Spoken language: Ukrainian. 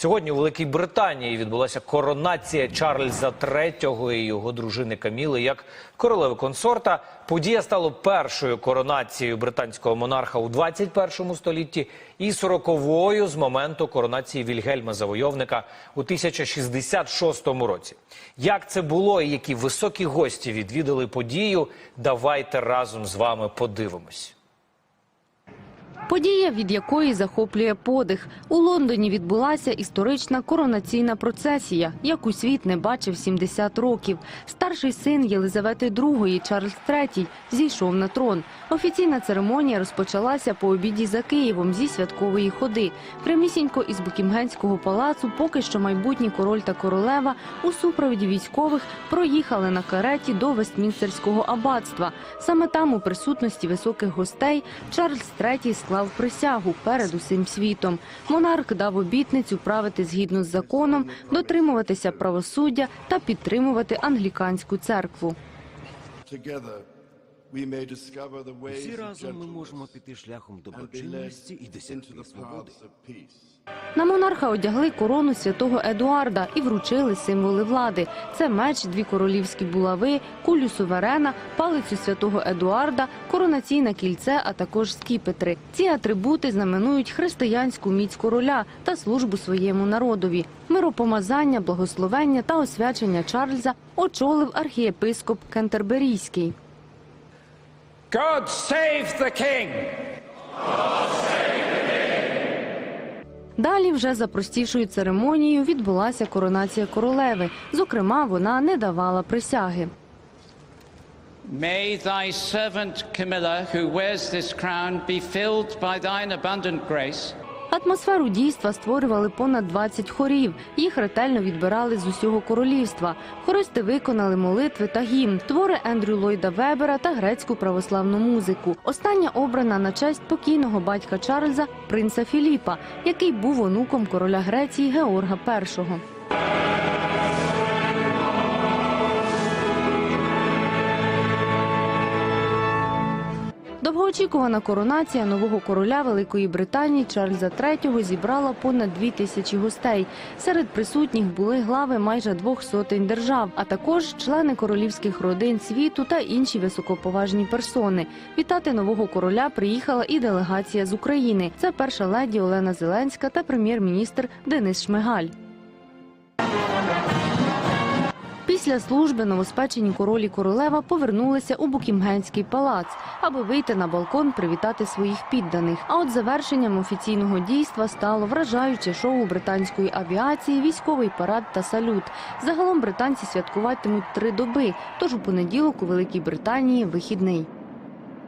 Сьогодні у Великій Британії відбулася коронація Чарльза III і його дружини Каміли як королеви консорта. Подія стала першою коронацією британського монарха у 21 столітті і сороковою з моменту коронації Вільгельма Завойовника у 1066 році. Як це було і які високі гості відвідали подію? Давайте разом з вами подивимось. Подія, від якої захоплює подих. У Лондоні відбулася історична коронаційна процесія, яку світ не бачив 70 років. Старший син Єлизавети II, Чарльз III, зійшов на трон. Офіційна церемонія розпочалася по обіді за Києвом зі святкової ходи. Прямісінько із Букінгенського палацу поки що майбутній король та королева у супроводі військових проїхали на кареті до Вестмінстерського аббатства. Саме там, у присутності високих гостей, Чарльз III склав присягу перед усім світом. Монарх дав обітницю правити згідно з законом, дотримуватися правосуддя та підтримувати англіканську церкву. Всі разом ми можемо піти шляхом and be доброчинності і into досягти свободи. paths of peace. На монарха одягли корону святого Едуарда і вручили символи влади. Це меч, дві королівські булави, кулю суверена, палицю святого Едуарда, коронаційне кільце, а також скіпетри. Ці атрибути знаменують християнську міць короля та службу своєму народові. Миропомазання, благословення та освячення Чарльза очолив архієпископ Кентерберійський. God save the King! Далі вже за простішою церемонією відбулася коронація королеви. Зокрема, вона не давала присяги. May thy servant Camilla, who wears this crown, be filled by thine abundant grace, Атмосферу дійства створювали понад 20 хорів. Їх ретельно відбирали з усього королівства. Хористи виконали молитви та гімн, твори Ендрю Ллойда Вебера та грецьку православну музику. Остання обрана на честь покійного батька Чарльза, принца Філіпа, який був онуком короля Греції Георга І. Довгоочікувана коронація нового короля Великої Британії Чарльза III зібрала понад дві тисячі гостей. Серед присутніх були глави майже двох сотень держав, а також члени королівських родин світу та інші високоповажні персони. Вітати нового короля приїхала і делегація з України. Це перша леді Олена Зеленська та прем'єр-міністр Денис Шмигаль. Після служби новоспечені королі королева повернулися у Букінгенський палац, аби вийти на балкон привітати своїх підданих. А от завершенням офіційного дійства стало вражаюче шоу британської авіації, військовий парад та салют. Загалом британці святкуватимуть три доби. Тож у понеділок у Великій Британії вихідний.